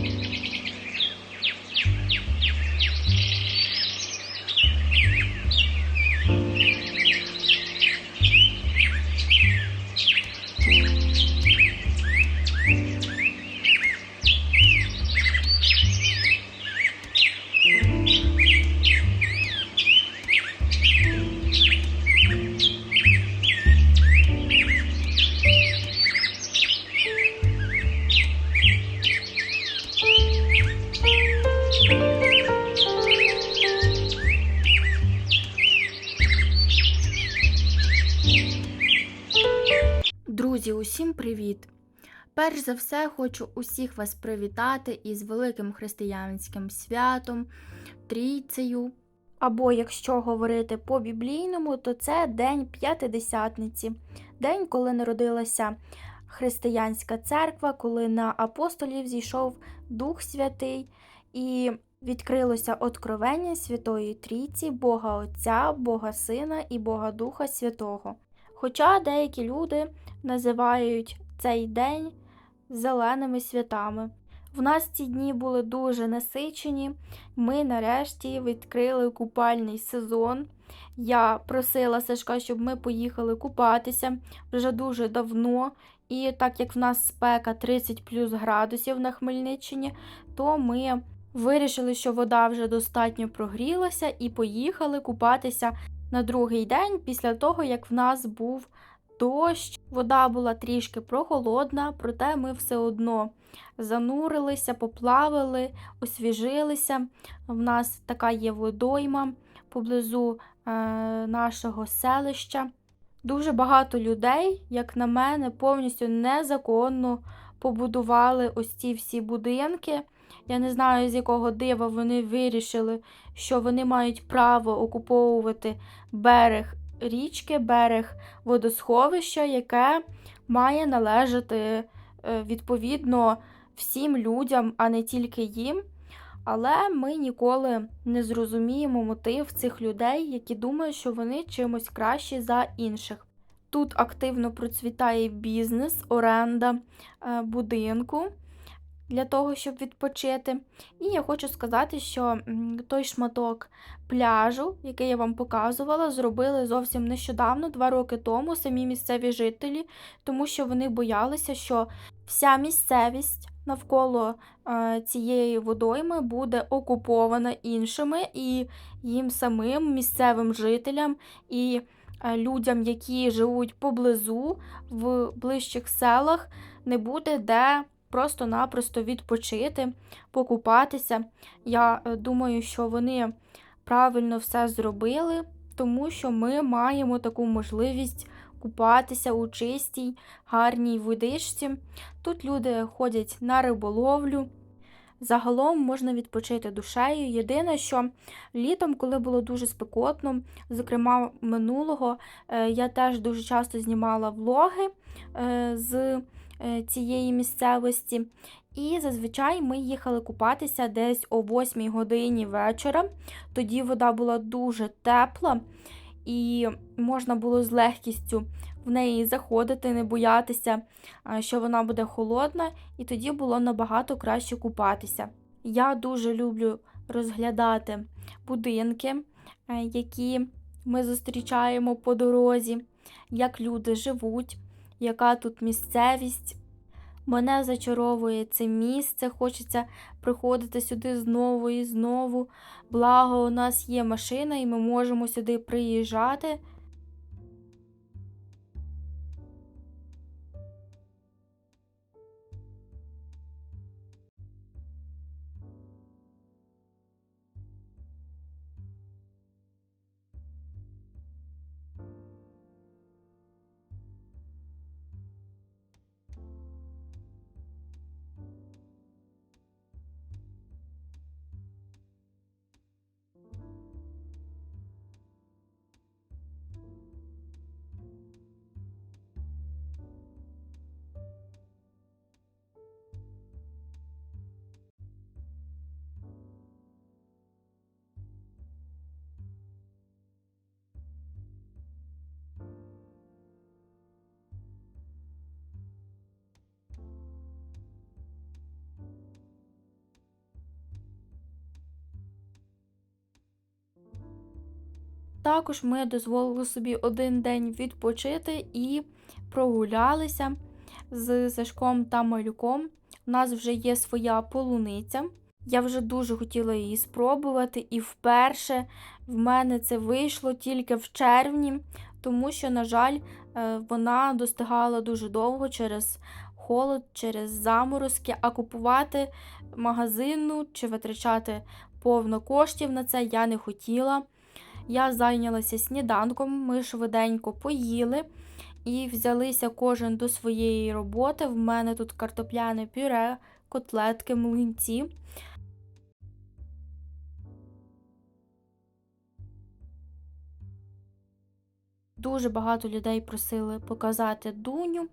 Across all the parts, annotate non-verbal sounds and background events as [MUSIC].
Thank you. Друзі, усім привіт! Перш за все, хочу усіх вас привітати із великим християнським святом, трійцею. Або, якщо говорити по біблійному, то це День П'ятидесятниці, день, коли народилася християнська церква, коли на апостолів зійшов Дух Святий і відкрилося откровення Святої Трійці, Бога Отця, Бога Сина і Бога Духа Святого. Хоча деякі люди називають цей день зеленими святами. В нас ці дні були дуже насичені. Ми нарешті відкрили купальний сезон. Я просила Сашка, щоб ми поїхали купатися вже дуже давно. І так як в нас спека 30 плюс градусів на Хмельниччині, то ми вирішили, що вода вже достатньо прогрілася, і поїхали купатися на другий день після того, як в нас був дощ. Вода була трішки прохолодна, проте ми все одно занурилися, поплавали, освіжилися. В нас така є водойма поблизу е, нашого селища. Дуже багато людей, як на мене, повністю незаконно побудували ось ці всі будинки. Я не знаю, з якого дива вони вирішили, що вони мають право окуповувати берег річки, берег водосховища, яке має належати е, відповідно всім людям, а не тільки їм. Але ми ніколи не зрозуміємо мотив цих людей, які думають, що вони чимось кращі за інших. Тут активно процвітає бізнес, оренда е, будинку для того, щоб відпочити. І я хочу сказати, що той шматок пляжу, який я вам показувала, зробили зовсім нещодавно, два роки тому, самі місцеві жителі, тому що вони боялися, що вся місцевість навколо е, цієї водойми буде окупована іншими, і їм самим місцевим жителям і людям, які живуть поблизу в ближчих селах, не буде де просто-напросто відпочити, покупатися. Я е, думаю, що вони правильно все зробили, тому що ми маємо таку можливість купатися у чистій, гарній водичці. Тут люди ходять на риболовлю. Загалом можна відпочити душею. Єдине, що літом, коли було дуже спекотно, зокрема минулого, е, я теж дуже часто знімала влоги е, з Е, цієї місцевості. І зазвичай ми їхали купатися десь о 8 годині вечора. Тоді вода була дуже тепла, і можна було з легкістю в неї заходити, не боятися, що вона буде холодна, і тоді було набагато краще купатися. Я дуже люблю розглядати будинки, е, які ми зустрічаємо по дорозі, як люди живуть яка тут місцевість. Мене зачаровує це місце, хочеться приходити сюди знову і знову. Благо, у нас є машина, і ми можемо сюди приїжджати. Також ми дозволили собі один день відпочити і прогулялися з Сашком та малюком. У нас вже є своя полуниця. Я вже дуже хотіла її спробувати, і вперше в мене це вийшло тільки в червні, тому що, на жаль, е, вона достигала дуже довго через холод, через заморозки, а купувати магазину чи витрачати повно коштів на це я не хотіла. Я зайнялася сніданком, ми швиденько поїли і взялися кожен до своєї роботи. В мене тут картопляне пюре, котлетки, млинці. Дуже багато людей просили показати Дуню.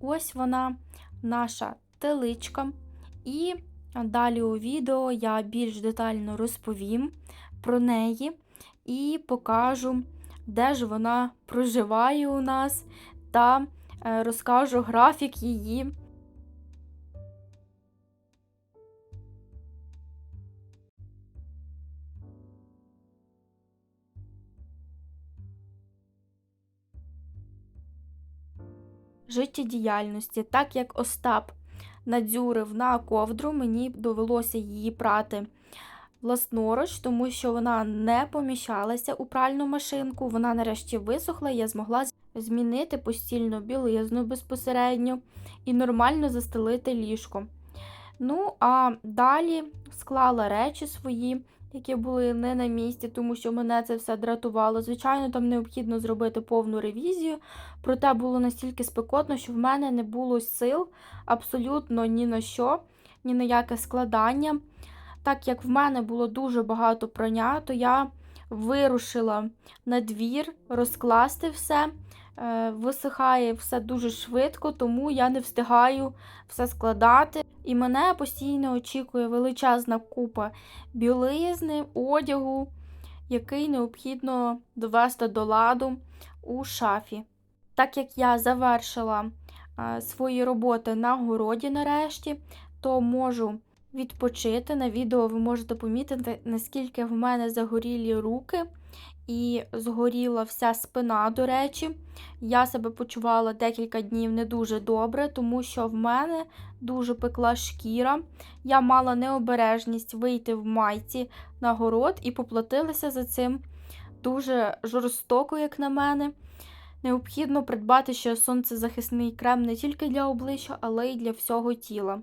Ось вона, наша теличка. І далі у відео я більш детально розповім про неї і покажу, де ж вона проживає у нас, та е, розкажу графік її. життєдіяльності, так як Остап надзюрив на ковдру, мені довелося її прати власноруч, тому що вона не поміщалася у пральну машинку. Вона нарешті висохла, я змогла змінити постільну білизну безпосередньо і нормально застелити ліжко. Ну, а далі склала речі свої, які були не на місці, тому що мене це все дратувало. Звичайно, там необхідно зробити повну ревізію, проте було настільки спекотно, що в мене не було сил абсолютно ні на що, ні на яке складання. Так як в мене було дуже багато прання, то я вирушила на двір розкласти все. Е, Висихає все дуже швидко, тому я не встигаю все складати. І мене постійно очікує величезна купа білизни, одягу, який необхідно довести до ладу у шафі. Так як я завершила е, свої роботи на городі нарешті, то можу відпочити. На відео ви можете помітити, наскільки в мене загорілі руки і згоріла вся спина, до речі. Я себе почувала декілька днів не дуже добре, тому що в мене дуже пекла шкіра. Я мала необережність вийти в майці на город і поплатилася за цим дуже жорстоко, як на мене. Необхідно придбати ще сонцезахисний крем не тільки для обличчя, але й для всього тіла.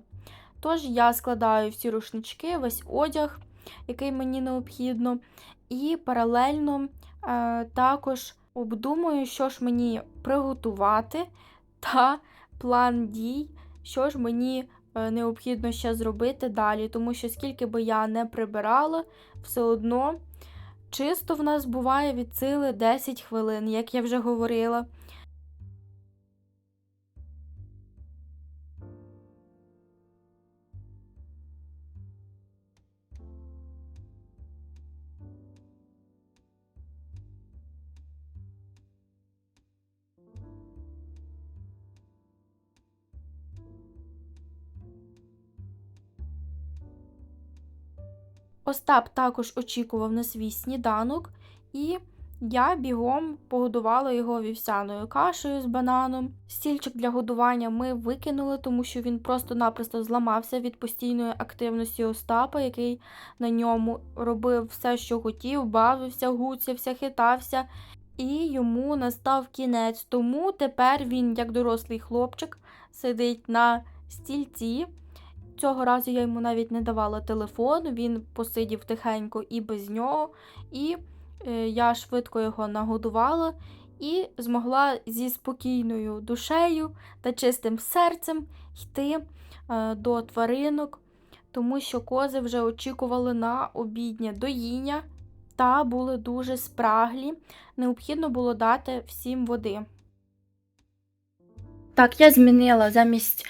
Тож я складаю всі рушнички, весь одяг, який мені необхідно, і паралельно е, також обдумую, що ж мені приготувати, та план дій, що ж мені е, необхідно ще зробити далі. Тому що скільки би я не прибирала, все одно чисто в нас буває від сили 10 хвилин, як я вже говорила. Остап також очікував на свій сніданок, і я бігом погодувала його вівсяною кашею з бананом. Стільчик для годування ми викинули, тому що він просто-напросто зламався від постійної активності Остапа, який на ньому робив все, що хотів, бавився, гуцявся, хитався. І йому настав кінець. Тому тепер він, як дорослий хлопчик, сидить на стільці. Цього разу я йому навіть не давала телефон, він посидів тихенько і без нього, і е, я швидко його нагодувала і змогла зі спокійною душею та чистим серцем йти е, до тваринок, тому що кози вже очікували на обіднє доїння та були дуже спраглі. Необхідно було дати всім води. Так, я змінила замість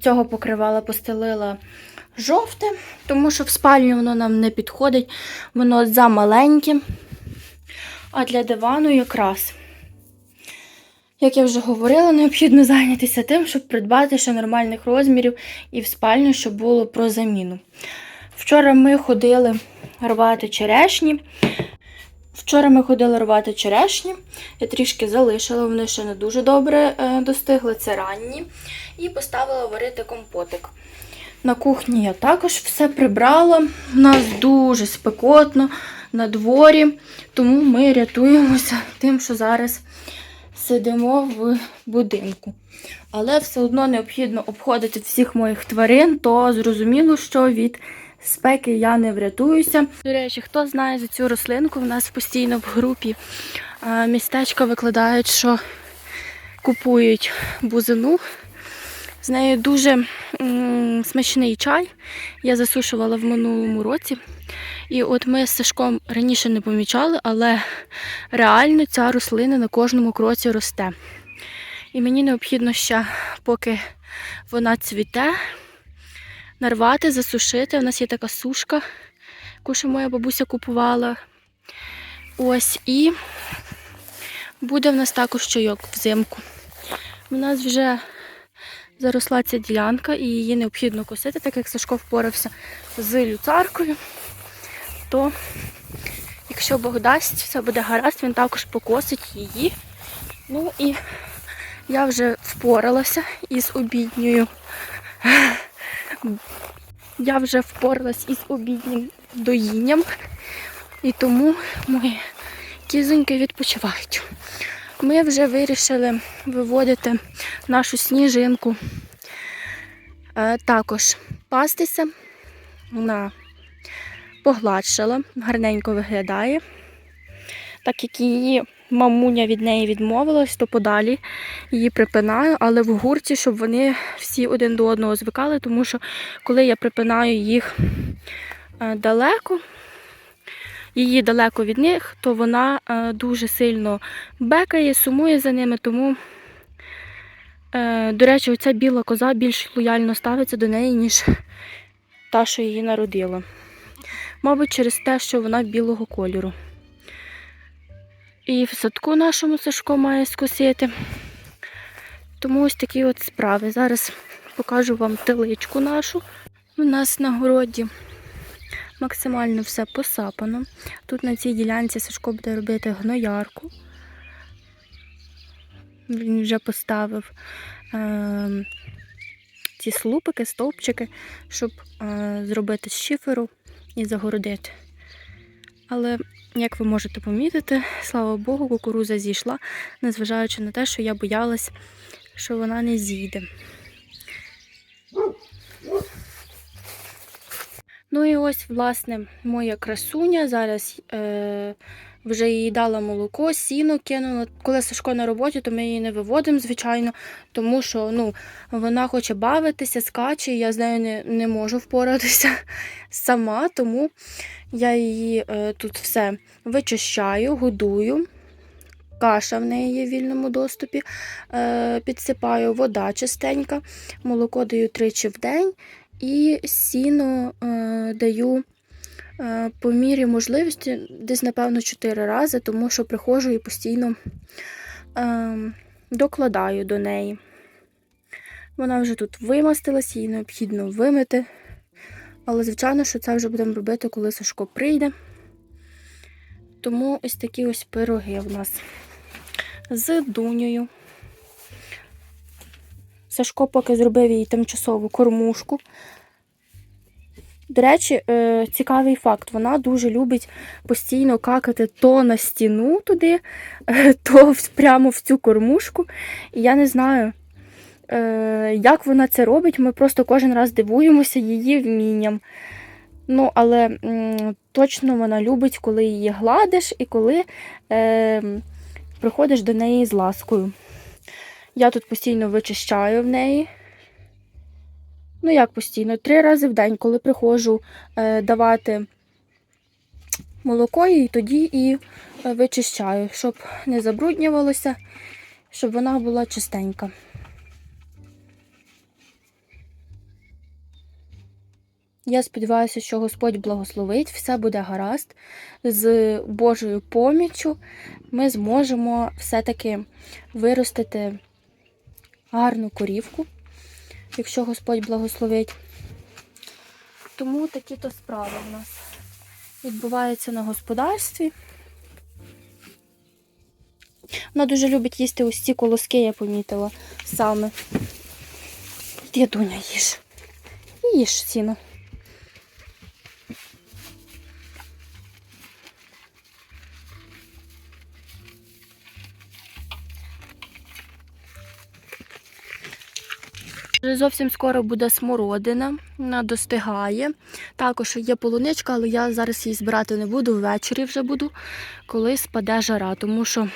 цього покривала, постелила жовте, тому що в спальню воно нам не підходить, воно замаленьке. А для дивану якраз, як я вже говорила, необхідно зайнятися тим, щоб придбати ще нормальних розмірів і в спальню, щоб було про заміну. Вчора ми ходили рвати черешні. Вчора ми ходили рвати черешні. Я трішки залишила, вони ще не дуже добре е, достигли, це ранні. І поставила варити компотик. На кухні я також все прибрала. У нас дуже спекотно на дворі, тому ми рятуємося [LAUGHS] тим, що зараз сидимо в будинку. Але все одно необхідно обходити всіх моїх тварин, то зрозуміло, що від спеки я не врятуюся. До речі, хто знає за цю рослинку, в нас постійно в групі містечка викладають, що купують бузину. З нею дуже м, смачний чай. Я засушувала в минулому році. І от ми з Сашком раніше не помічали, але реально ця рослина на кожному кроці росте. І мені необхідно ще, поки вона цвіте, нарвати, засушити. У нас є така сушка, яку ще моя бабуся купувала. Ось і буде в нас також чайок взимку. У нас вже заросла ця ділянка і її необхідно косити, так як Сашко впорався з люцаркою, то якщо Бог дасть, все буде гаразд, він також покосить її. Ну і я вже впоралася із обідньою. Я вже впоралась із обіднім доїнням, і тому мої кізоньки відпочивають. Ми вже вирішили виводити нашу сніжинку. Е, також пастися. Вона погладшала, гарненько виглядає. Так як її мамуня від неї відмовилась, то подалі її припинаю, але в гурті, щоб вони всі один до одного звикали, тому що коли я припинаю їх е, далеко, її далеко від них, то вона е, дуже сильно бекає, сумує за ними, тому, е, до речі, оця біла коза більш лояльно ставиться до неї, ніж та, що її народила. Мабуть, через те, що вона білого кольору. І в садку нашому Сашко має скосити. Тому ось такі от справи. Зараз покажу вам теличку нашу. У нас на городі максимально все посапано. Тут на цій ділянці Сашко буде робити гноярку. Він вже поставив е- ці слупики, стовпчики, щоб е- зробити з шиферу і загородити. Але, як ви можете помітити, слава Богу, кукуруза зійшла, незважаючи на те, що я боялась, що вона не зійде. Ну і ось, власне, моя красуня. Зараз е, вже їй дала молоко, сіно кинула. Коли Сашко на роботі, то ми її не виводимо, звичайно, тому що ну, вона хоче бавитися, скаче, я з нею не, не можу впоратися [LAUGHS] сама, тому я її е, тут все вичищаю, годую. Каша в неї є в вільному доступі, е, підсипаю вода чистенька, молоко даю тричі в день і сіно е, даю по мірі можливості десь, напевно, 4 рази, тому що приходжу і постійно е, докладаю до неї. Вона вже тут вимастилась, її необхідно вимити. Але, звичайно, що це вже будемо робити, коли Сашко прийде. Тому ось такі ось пироги в нас з дунею. Сашко поки зробив їй тимчасову кормушку. До речі, е, цікавий факт, вона дуже любить постійно какати то на стіну туди, е, то прямо в цю кормушку. І я не знаю, е, як вона це робить. Ми просто кожен раз дивуємося її вмінням. Ну, але точно вона любить, коли її гладиш і коли приходиш до неї з ласкою. Я тут постійно вичищаю в неї. Ну, як постійно, три рази в день, коли приходжу е, давати молоко, і тоді і е, вичищаю, щоб не забруднювалося, щоб вона була чистенька. Я сподіваюся, що Господь благословить, все буде гаразд. З Божою поміччю ми зможемо все-таки виростити гарну корівку, якщо Господь благословить. Тому такі-то справи в нас відбуваються на господарстві. Вона дуже любить їсти ось ці колоски, я помітила саме. Ти, Дуня, їж. Їж сіно. Зовсім скоро буде смородина, вона достигає. Також є полуничка, але я зараз її збирати не буду. Ввечері вже буду, коли спаде жара, тому що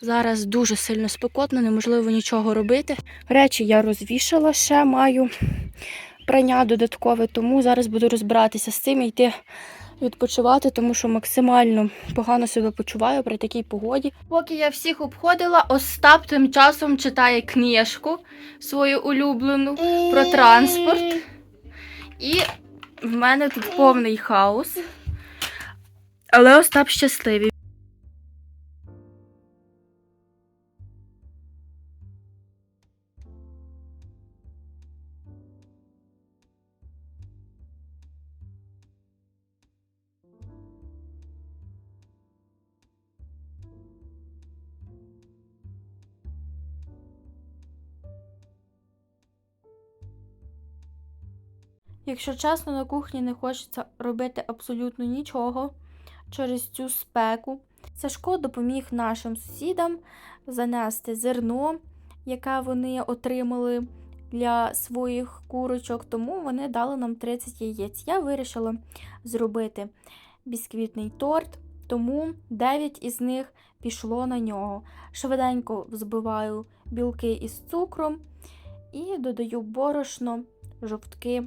зараз дуже сильно спекотно, неможливо нічого робити. Речі я розвішала, ще маю прання додаткове, тому зараз буду розбиратися з цим і йти відпочивати, тому що максимально погано себе почуваю при такій погоді. Поки я всіх обходила, Остап тим часом читає книжку свою улюблену про транспорт. І в мене тут повний хаос. Але Остап щасливий. Якщо чесно, на кухні не хочеться робити абсолютно нічого через цю спеку. Сашко допоміг нашим сусідам занести зерно, яке вони отримали для своїх курочок, тому вони дали нам 30 яєць. Я вирішила зробити бісквітний торт, тому 9 із них пішло на нього. Швиденько взбиваю білки із цукром і додаю борошно, жовтки.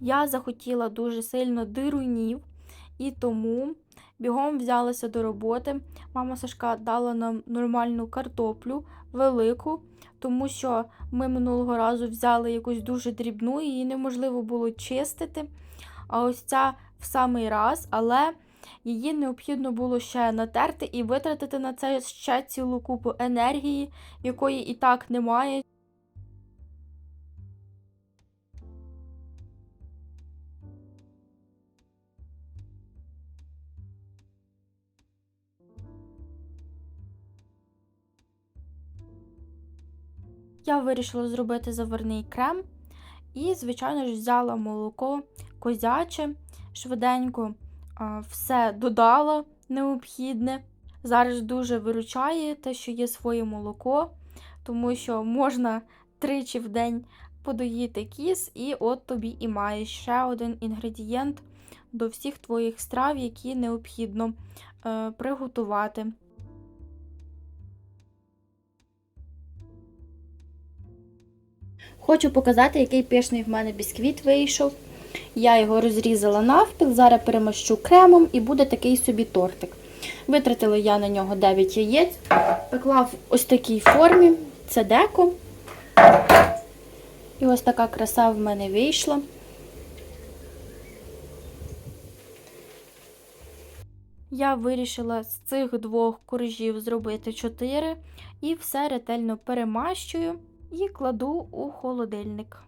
Я захотіла дуже сильно дирунів, і тому бігом взялася до роботи. Мама Сашка дала нам нормальну картоплю, велику, тому що ми минулого разу взяли якусь дуже дрібну, її неможливо було чистити. А ось ця в самий раз, але її необхідно було ще натерти і витратити на це ще цілу купу енергії, якої і так немає. Я вирішила зробити заварний крем і, звичайно ж, взяла молоко козяче, швиденько все додала необхідне. Зараз дуже виручає те, що є своє молоко, тому що можна тричі в день подоїти кіс, і от тобі і маєш ще один інгредієнт до всіх твоїх страв, які необхідно е, приготувати. Хочу показати, який пишний в мене бісквіт вийшов. Я його розрізала навпіл, зараз перемащу кремом і буде такий собі тортик. Витратила я на нього 9 яєць, пекла в ось такій формі, це деко. І ось така краса в мене вийшла. Я вирішила з цих двох коржів зробити 4 і все ретельно перемащую і кладу у холодильник.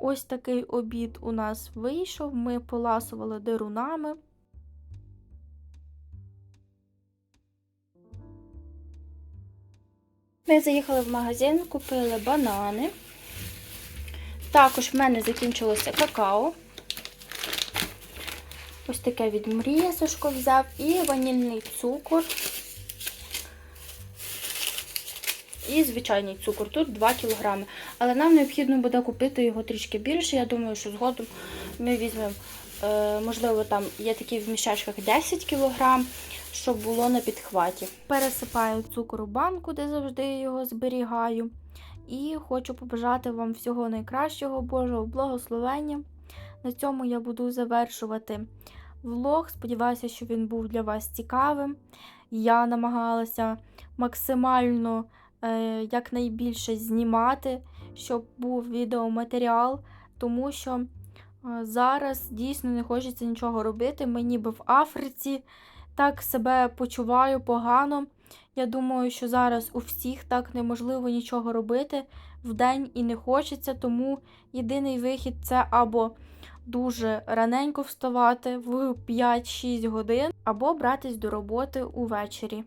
Ось такий обід у нас вийшов. Ми поласували дирунами. Ми заїхали в магазин, купили банани. Також в мене закінчилося какао. Ось таке від мрія Сашко взяв і ванільний цукор. І звичайний цукор, тут 2 кг. Але нам необхідно буде купити його трішки більше. Я думаю, що згодом ми візьмемо можливо, там є такі в мішечках 10 кг, щоб було на підхваті. Пересипаю цукор у банку, де завжди його зберігаю. І хочу побажати вам всього найкращого, Божого благословення. На цьому я буду завершувати влог. Сподіваюся, що він був для вас цікавим. Я намагалася максимально е, якнайбільше знімати, щоб був відеоматеріал, тому що е, зараз дійсно не хочеться нічого робити. Ми ніби в Африці так себе почуваю погано. Я думаю, що зараз у всіх так неможливо нічого робити вдень і не хочеться, тому єдиний вихід це або дуже раненько вставати в 5-6 годин, або братись до роботи увечері.